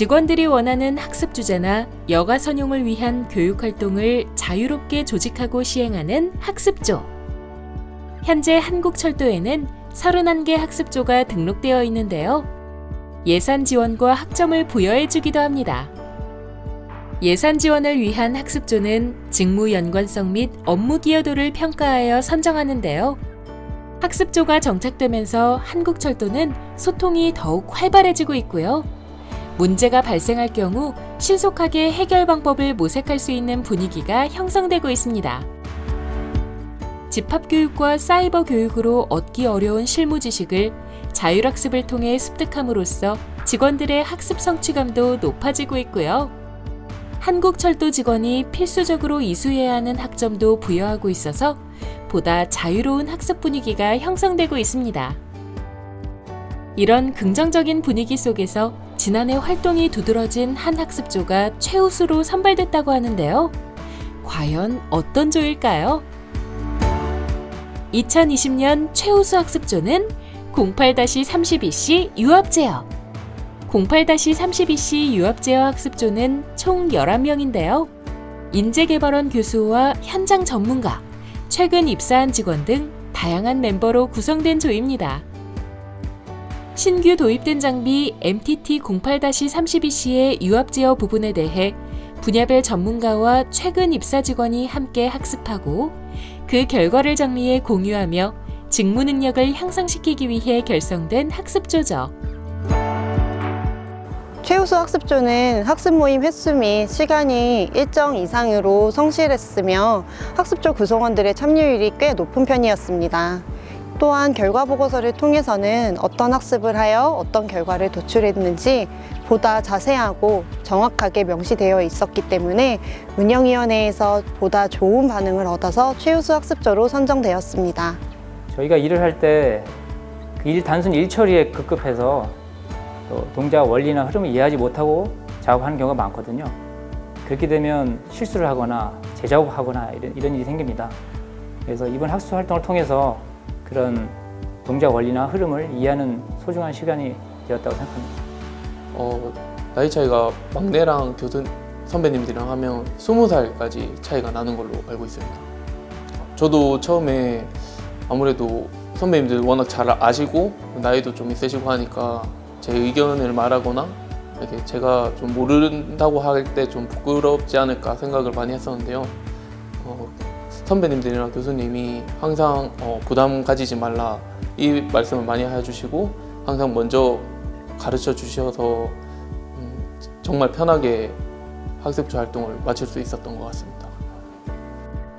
직원들이 원하는 학습 주제나 여가 선용을 위한 교육 활동을 자유롭게 조직하고 시행하는 학습조. 현재 한국철도에는 31개 학습조가 등록되어 있는데요. 예산 지원과 학점을 부여해 주기도 합니다. 예산 지원을 위한 학습조는 직무 연관성 및 업무 기여도를 평가하여 선정하는데요. 학습조가 정착되면서 한국철도는 소통이 더욱 활발해지고 있고요. 문제가 발생할 경우 신속하게 해결 방법을 모색할 수 있는 분위기가 형성되고 있습니다. 집합교육과 사이버 교육으로 얻기 어려운 실무 지식을 자율학습을 통해 습득함으로써 직원들의 학습 성취감도 높아지고 있고요. 한국철도 직원이 필수적으로 이수해야 하는 학점도 부여하고 있어서 보다 자유로운 학습 분위기가 형성되고 있습니다. 이런 긍정적인 분위기 속에서 지난해 활동이 두드러진 한 학습조가 최우수로 선발됐다고 하는데요. 과연 어떤 조일까요? 2020년 최우수 학습조는 08-32C 유압제어. 08-32C 유압제어 학습조는 총 11명인데요. 인재개발원 교수와 현장 전문가, 최근 입사한 직원 등 다양한 멤버로 구성된 조입니다. 신규 도입된 장비 MTT 08-32C의 유압 제어 부분에 대해 분야별 전문가와 최근 입사 직원이 함께 학습하고 그 결과를 정리해 공유하며 직무 능력을 향상시키기 위해 결성된 학습조죠. 최우수 학습조는 학습 모임 횟수 및 시간이 일정 이상으로 성실했으며 학습조 구성원들의 참여율이 꽤 높은 편이었습니다. 또한 결과 보고서를 통해서는 어떤 학습을 하여 어떤 결과를 도출했는지 보다 자세하고 정확하게 명시되어 있었기 때문에 운영위원회에서 보다 좋은 반응을 얻어서 최우수 학습조로 선정되었습니다. 저희가 일을 할때그일 단순 일 처리에 급급해서 또 동작 원리나 흐름을 이해하지 못하고 작업하는 경우가 많거든요. 그렇게 되면 실수를 하거나 재작업하거나 이런, 이런 일이 생깁니다. 그래서 이번 학습 활동을 통해서 그런 동작 원리나 흐름을 이해하는 소중한 시간이 되었다고 생각합니다. 어, 나이 차이가 막내랑 교수 선배님들이랑 하면 20살까지 차이가 나는 걸로 알고 있습니다. 저도 처음에 아무래도 선배님들 워낙 잘 아시고 나이도 좀 있으시고 하니까 제 의견을 말하거나 이렇게 제가 좀 모른다고 할 때 좀 부끄럽지 않을까 생각을 많이 했었는데요. 어, 선배님들이나 교수님이 항상 어, 부담 가지지 말라 이 말씀을 많이 해주시고 항상 먼저 가르쳐 주셔서 음, 정말 편하게 학습조 활동을 마칠 수 있었던 것 같습니다.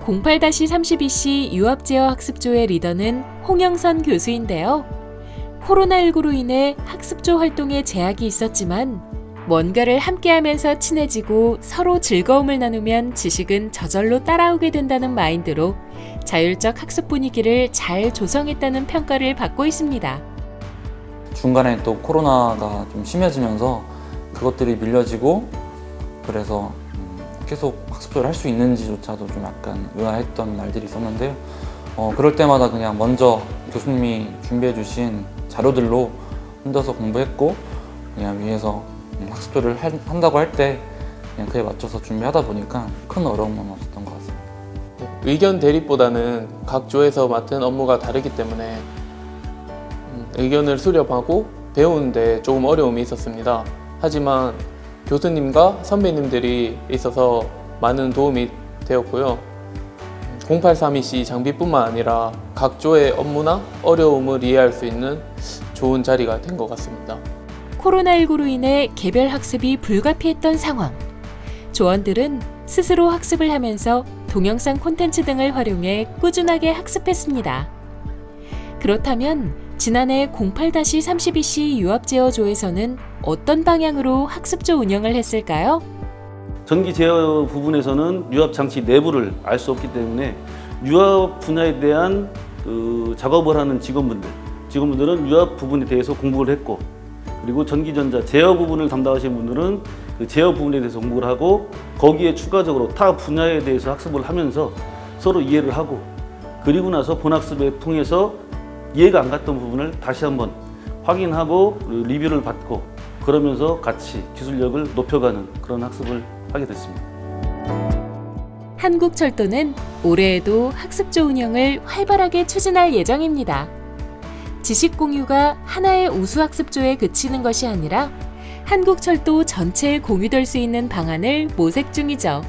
08-32C 유압제어 학습조의 리더는 홍영선 교수인데요. 코로나19로 인해 학습조 활동에 제약이 있었지만 뭔가를 함께하면서 친해지고 서로 즐거움을 나누면 지식은 저절로 따라오게 된다는 마인드로 자율적 학습 분위기를 잘 조성했다는 평가를 받고 있습니다. 중간에 또 코로나가 좀 심해지면서 그것들이 밀려지고 그래서 음, 계속 학습조를 할수 있는지조차도 좀 약간 의아했던 날들이 있었는데요. 어, 그럴 때마다 그냥 먼저 교수님이 준비해 주신 자료들로 혼자서 공부했고 그냥 위에서 음, 학습조를 할- 한다고 할 때 그냥 그에 맞춰서 준비하다 보니까 큰 어려움은 없었던 것 같습니다. 네, 의견 대립보다는 각 조에서 맡은 업무가 다르기 때문에 음, 의견을 수렴하고 배우는데 조금 어려움이 있었습니다. 하지만 교수님과 선배님들이 있어서 많은 도움이 되었고요. 0832C 장비뿐만 아니라 각 조의 업무나 어려움을 이해할 수 있는 좋은 자리가 된 것 같습니다. 코로나19로 인해 개별 학습이 불가피했던 상황. 조원들은 스스로 학습을 하면서 동영상 콘텐츠 등을 활용해 꾸준하게 학습했습니다. 그렇다면 지난해 08-32C 유압제어조에서는 어떤 방향으로 학습조 운영을 했을까요? 전기 제어 부분에서는 유압 장치 내부를 알 수 없기 때문에 유압 분야에 대한 그 작업을 하는 직원분들, 직원분들은 유압 부분에 대해서 공부를 했고 그리고 전기전자 제어 부분을 담당하시는 분들은 그 제어 부분에 대해서 공부를 하고 거기에 추가적으로 타 분야에 대해서 학습을 하면서 서로 이해를 하고 그리고 나서 본학습에 통해서 이해가 안 갔던 부분을 다시 한번 확인하고 리뷰를 받고 그러면서 같이 기술력을 높여가는 그런 학습을 하게 됐습니다. 한국철도는 올해에도 학습조 운영을 활발하게 추진할 예정입니다. 지식 공유가 하나의 우수학습조에 그치는 것이 아니라 한국철도 전체에 공유될 수 있는 방안을 모색 중이죠.